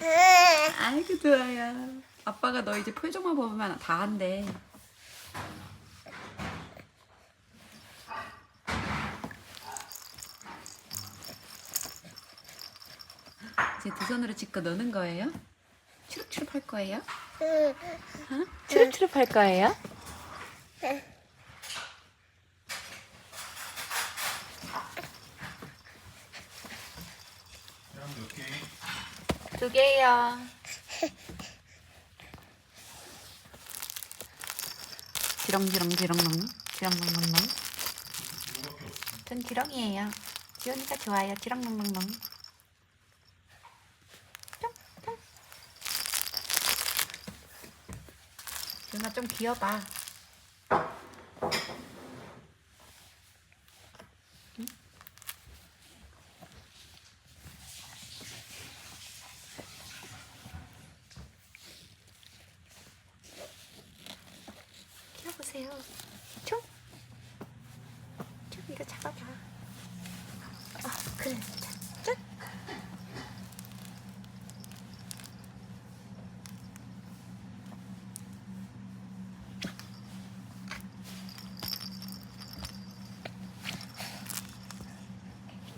아이고 좋아요. 아빠가 너 이제 표정만 보면 다 한대. 이제 두 손으로 짚고 노는 거예요? 추룩추룩 할 거예요? 어? 추룩추룩 할 거예요? 그럼 몇 개? 두 개요. 지렁롱롱롱 이거밖에 없어. 전 지렁이에요. 지원이가 좋아요. 지렁롱롱롱 뿅뿅 지원아 좀 귀여봐. 보세요. 총? 총 이거 잡아봐. 아, 그래.